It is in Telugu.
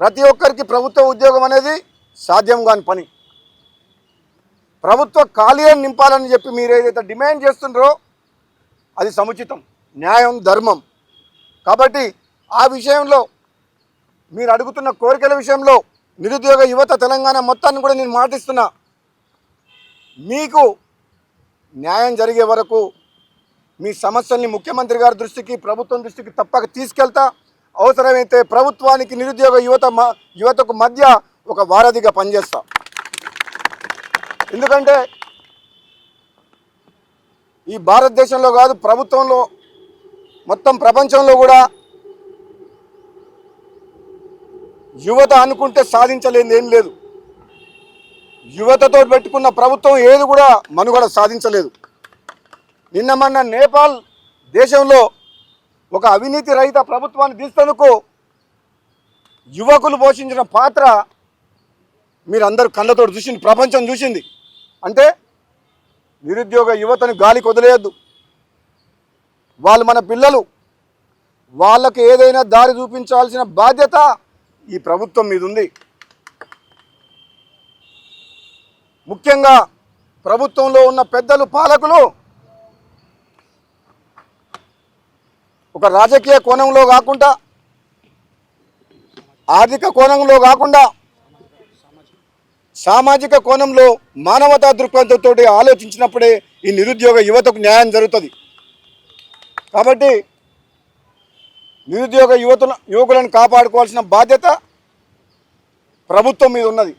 ప్రతి ఒక్కరికి ప్రభుత్వ ఉద్యోగం అనేది సాధ్యం కాని పని. ప్రభుత్వ ఖాళీలను నింపాలని చెప్పి మీరు ఏదైతే డిమాండ్ చేస్తుండ్రో అది సముచితం న్యాయం ధర్మం. కాబట్టి ఆ విషయంలో మీరు అడుగుతున్న కోరికల విషయంలో నిరుద్యోగ యువత తెలంగాణ మొత్తాన్ని కూడా నేను మాటిస్తున్నా. మీకు న్యాయం జరిగే వరకు మీ సమస్యల్ని ముఖ్యమంత్రి గారి దృష్టికి ప్రభుత్వం దృష్టికి తప్పక తీసుకెళ్తా. అవసరమైతే ప్రభుత్వానికి నిరుద్యోగ యువత యువతకు మధ్య ఒక వారధిగా పనిచేస్తా. ఎందుకంటే ఈ భారతదేశంలో కాదు ప్రభుత్వంలో మొత్తం ప్రపంచంలో కూడా యువత అనుకుంటే సాధించలేని ఏం లేదు. యువతతో పెట్టుకున్న ప్రభుత్వం ఏది కూడా మనుగడ సాధించలేదు. నిన్న మొన్న నేపాల్ దేశంలో ఒక అవినీతి రహిత ప్రభుత్వాన్ని తీసేందుకు యువకులు పోషించిన పాత్ర మీరందరూ కళ్ళతో చూసింది ప్రపంచం చూసింది. అంటే నిరుద్యోగ యువతను గాలికి వదిలేయద్దు వాళ్ళు మన పిల్లలు. వాళ్ళకి ఏదైనా దారి చూపించాల్సిన బాధ్యత ఈ ప్రభుత్వం మీద ఉంది ముఖ్యంగా ప్రభుత్వంలో ఉన్న పెద్దలు పాలకులు ఒక రాజకీయ కోణంలో కాకుండా ఆర్థిక కోణంలో కాకుండా సామాజిక కోణంలో మానవతా దృక్పథంతో ఆలోచించినప్పుడే ఈ నిరుద్యోగ యువతకు న్యాయం జరుగుతుంది. కాబట్టి నిరుద్యోగ యువతుల యువకులను కాపాడుకోవాల్సిన బాధ్యత ప్రభుత్వం మీద ఉన్నది.